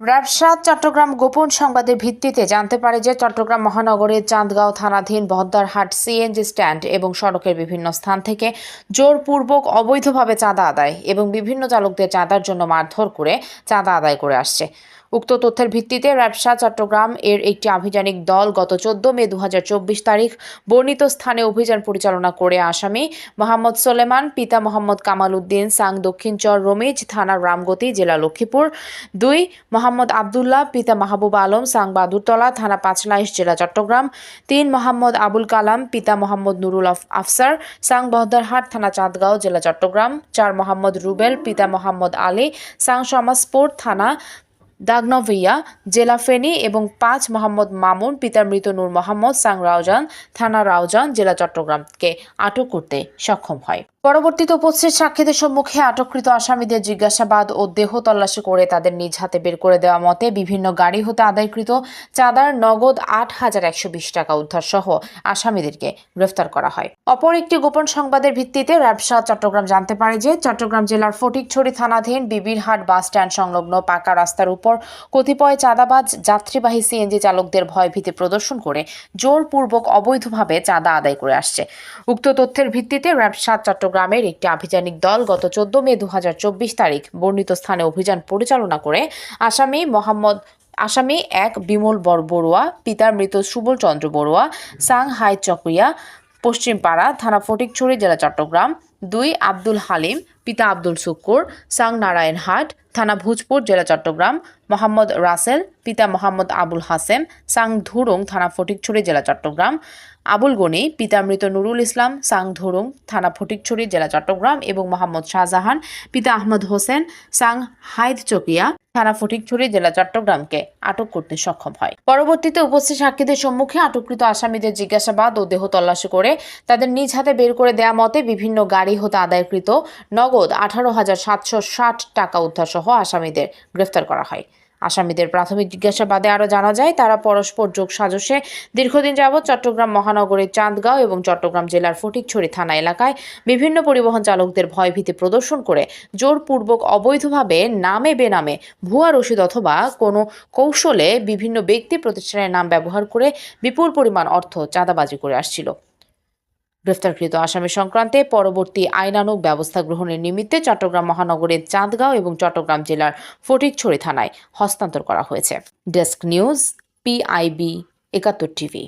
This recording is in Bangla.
রাবসাদ, চট্টগ্রাম গোপন সংবাদের ভিত্তিতে জানতে পারে যে চট্টগ্রাম মহানগরের চাঁদগাঁও থানাধীন বহদ্দারহাট সিএনজি স্ট্যান্ড এবং সড়কের বিভিন্ন স্থান থেকে জোরপূর্বক অবৈধভাবে চাঁদা আদায় এবং বিভিন্ন চালকদের চাঁদার জন্য মারধর করে চাঁদা আদায় করে আসছে। উক্ত তথ্যের ভিত্তিতে ব্যবসা চট্টগ্রাম এর একটি আভিযানিক দল গত চোদ্দ মে দু হাজার চব্বিশ তারিখ বর্ণিত স্থানে অভিযান পরিচালনা করে আসামি মোহাম্মদ সোলেমান, পিতা মোহাম্মদ কামাল উদ্দিন, সাং দক্ষিণচর রমিজ থানা রামগতি, জেলা লক্ষ্মীপুর দুই মোহাম্মদ আবদুল্লাহ, পিতা মাহবুব আলম, সাং বাদুরতলা, থানা পাঁচলাইশ জেলা চট্টগ্রাম, তিন মোহাম্মদ আবুল কালাম, পিতা মোহাম্মদ নুরুল আফ- আফসার, সাং বহদ্দারহাট, থানা চাঁদগাঁও, জেলা চট্টগ্রাম, চার মোহাম্মদ রুবেল, পিতা মোহাম্মদ আলী, সাং সমাজপুর, থানা দাগনভিয়া জেলা ফেনী এবং পাঁচ মোহাম্মদ মামুন, পিতা মৃত নূর মোহাম্মদ, সাং রাউজান থানা রাউজান জেলা চট্টগ্রামকে আটক করতে সক্ষম হয়। পরবর্তীতে উপস্থিত সাক্ষীদের সম্মুখে আটককৃত আসামিদের জিজ্ঞাসাবাদ ও দেহ তল্লাশি করে তাদের নিজ হাতে বের করে দেওয়া মতে বিভিন্ন গাড়ি হতে আদায়কৃত চাঁদার নগদ আট হাজার একশো বিশ টাকা উদ্ধার সহ আসামিদেরকে গ্রেফতার করা হয়। অপর একটি গোপন সংবাদের ভিত্তিতে ব্যবসা চট্টগ্রাম জানতে পারে যে চট্টগ্রাম জেলার ফটিকছড়ি থানাধীন বিবিরহাট বাস স্ট্যান্ড সংলগ্ন পাকা রাস্তার উপর কতিপয় চাঁদাবাজ, যাত্রীবাহী সিএনজি চালকদের ভয়ভীতি প্রদর্শন করে জোরপূর্বক অবৈধভাবে চাঁদা আদায় করে আসছে। উক্ত তথ্যের ভিত্তিতে ব্যবসা চট্টগ্রামের একটি আভিযানিক দল গত চোদ্দ মে দু হাজার চব্বিশ তারিখ বর্ণিত স্থানে অভিযান পরিচালনা করে আসামি মোহাম্মদ, আসামি এক বিমল বর বড়ুয়া, পিতার মৃত সুবল চন্দ্র বড়ুয়া সাং হাই চকরিয়া, পশ্চিমপাড়া, থানা ফটিকছড়ি, জেলা চট্টগ্রাম। দুই আব্দুল হালিম, পিতা আব্দুল শুক্কুর সাং নারায়ণ হাট, থানা ভোজপুর, জেলা চট্টগ্রাম, মোহাম্মদ রাসেল, পিতা মোহাম্মদ আবুল হাসেম, সাং ধুরুং, থানা ফটিকছড়ি, জেলা চট্টগ্রাম, আবুল গনি, পিতা মৃত নুরুল ইসলাম, সাং ধুরুং, থানা ফটিকছড়ি, জেলা চট্টগ্রাম এবং মোহাম্মদ শাহজাহান, পিতা আহমদ হোসেন, সাং হাইদ চকিয়া থানা ফটিকছড়ি জেলা চট্টগ্রামকে আটক করতে সক্ষম হয়। পরবর্তীতে উপস্থিত সাক্ষীদের সম্মুখে আটককৃত আসামিদের জিজ্ঞাসাবাদ ও দেহ তল্লাশি করে তাদের নিজ হাতে বের করে দেয়া মতে বিভিন্ন গাড়ি হতে আদায়কৃত নগদ আঠারো হাজার সাতশো ষাট টাকা উদ্ধার সহ আসামিদের গ্রেফতার করা হয়। আসামিদের প্রাথমিক জিজ্ঞাসাবাদে আরও জানা যায়, তারা পরস্পর যোগ সাজসে দীর্ঘদিন যাবৎ চট্টগ্রাম মহানগরের চাঁদগাঁও এবং চট্টগ্রাম জেলার ফটিকছড়ি থানা এলাকায় বিভিন্ন পরিবহন চালকদের ভয়ভীতি প্রদর্শন করে জোরপূর্বক অবৈধভাবে নামে বেনামে ভুয়া রসিদ অথবা কোনো কৌশলে বিভিন্ন ব্যক্তি প্রতিষ্ঠানের নাম ব্যবহার করে বিপুল পরিমাণ অর্থ চাঁদাবাজি করে আসছিল। গ্রেফতারকৃত আসামি সংক্রান্তে পরবর্তী আইনানুগ ব্যবস্থা গ্রহণের নিমিত্তে চট্টগ্রাম মহানগরের চাঁদগাঁও এবং চট্টগ্রাম জেলার ফটিকছড়ি থানায় হস্তান্তর করা হয়েছে। Desk news, PIB Ekattor TV.